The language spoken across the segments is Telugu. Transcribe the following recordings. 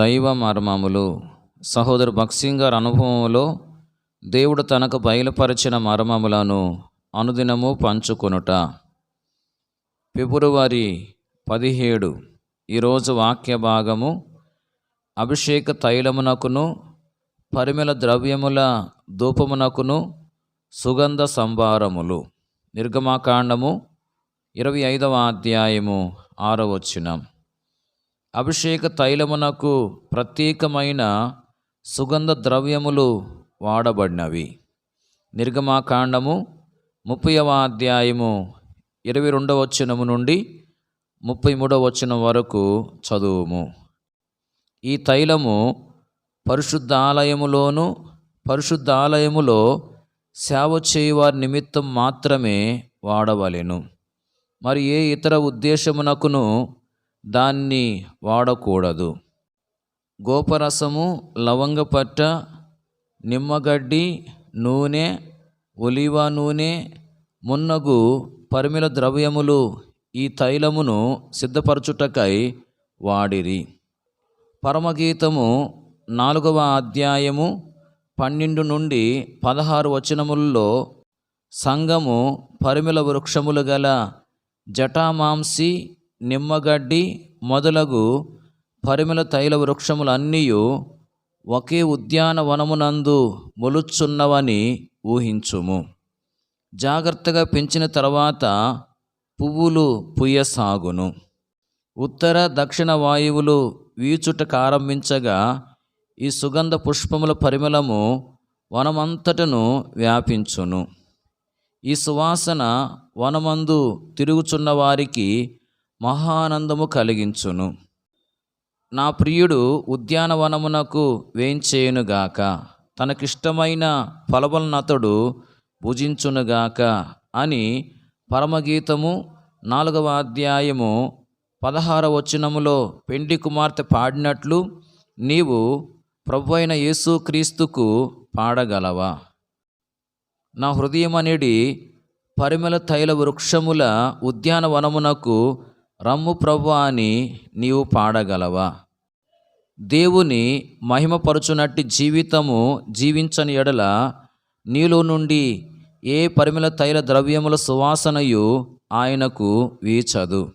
దైవ మర్మములు. సహోదరు భక్సింగ్ గారి అనుభవంలో దేవుడు తనకు బయలుపరిచిన మర్మములను అనుదినము పంచుకొనుట. ఫిబ్రవరి పదిహేడు ఈరోజు వాక్య భాగము. అభిషేక తైలమునకును పరిమళ ద్రవ్యముల ధూపమునకును సుగంధ సంభారములు నిర్గమాకాండము ఇరవై ఐదవ అధ్యాయము ఆరవచ్చినం అభిషేక తైలమునకు ప్రత్యేకమైన సుగంధ ద్రవ్యములు వాడబడినవి. నిర్గమాకాండము ముప్పైవ అధ్యాయము ఇరవై రెండవ వచనము నుండి ముప్పై మూడవ వచనం వరకు చదువుము. ఈ తైలము పరిశుద్ధ పరిశుద్ధాలయములో పరిశుద్ధ ఆలయములో సేవ చేయువారి నిమిత్తం మాత్రమే వాడవలెను. మరి ఏ ఇతర ఉద్దేశమునకును దాన్ని వాడకూడదు. గోపరసము లవంగపట్ట నిమ్మగడ్డి నూనె ఒలివ నూనె మున్నగు పరిమిళ ద్రవ్యములు ఈ తైలమును సిద్ధపరచుటకై వాడిరి. పరమగీతము నాలుగవ అధ్యాయము పన్నెండు నుండి పదహారు వచనముల్లో సంఘము పరిమిళ వృక్షములు గల జటామాంసి నిమ్మగడ్డి మొదలగు పరిమళ తైల వృక్షములన్నీ ఒకే ఉద్యానవనమునందు మొలుచున్నవని ఊహించుము. జాగ్రత్తగా పెంచిన తర్వాత పువ్వులు పుయ్యసాగును. ఉత్తర దక్షిణ వాయువులు వీచుట ప్రారంభించగా ఈ సుగంధ పుష్పముల పరిమళము వనమంతటను వ్యాపించును. ఈ సువాసన వనమందు తిరుగుచున్న వారికి మహానందము కలిగించును. నా ప్రియుడు ఉద్యానవనమునకు వేయించేయునుగాక తనకిష్టమైన ఫలవలనతడు భుజించునుగాక అని పరమగీతము నాలుగవ అధ్యాయము పదహార వచనములో పెండి కుమార్తె పాడినట్లు నీవు ప్రభు అయిన యేసుక్రీస్తుకు పాడగలవా? నా హృదయమనేది పరిమళ తైల వృక్షముల ఉద్యానవనమునకు రమ్ము ప్రభు అని నీవు పాడగలవా? దేవుని మహిమపరచునట్టి జీవితము జీవించని ఎడల నీలో నుండి ఏ పరిమళ తైల ద్రవ్యముల సువాసనయు ఆయనకు వీచదు.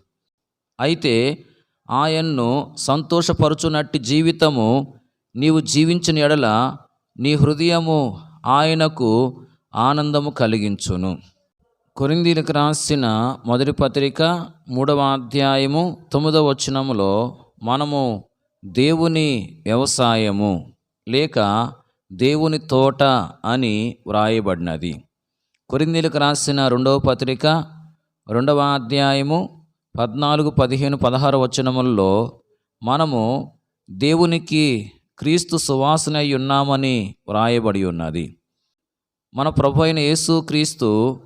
అయితే ఆయన్ను సంతోషపరచునట్టి జీవితము నీవు జీవించిన ఎడల నీ హృదయము ఆయనకు ఆనందము కలిగించును. కొరిందీలకు రాసిన మొదటి పత్రిక మూడవ అధ్యాయము తొమ్మిదవ వచనములో మనము దేవుని వ్యవసాయము లేక దేవుని తోట అని వ్రాయబడినది. కొరిందీలకు రాసిన రెండవ పత్రిక రెండవ అధ్యాయము పద్నాలుగు పదిహేను పదహారు వచనముల్లో మనము దేవునికి క్రీస్తు సువాసన అయి ఉన్నామని వ్రాయబడి ఉన్నది. మన ప్రభు అయిన యేసు క్రీస్తు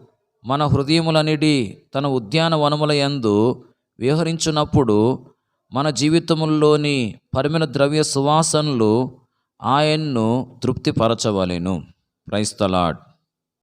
మన హృదయములనిటి తన ఉద్యానవనముల యందు విహరించున్నప్పుడు మన జీవితముల్లోని పరిమిన ద్రవ్య సువాసనలు ఆయన్ను తృప్తిపరచవలెను. క్రైస్తలాడ్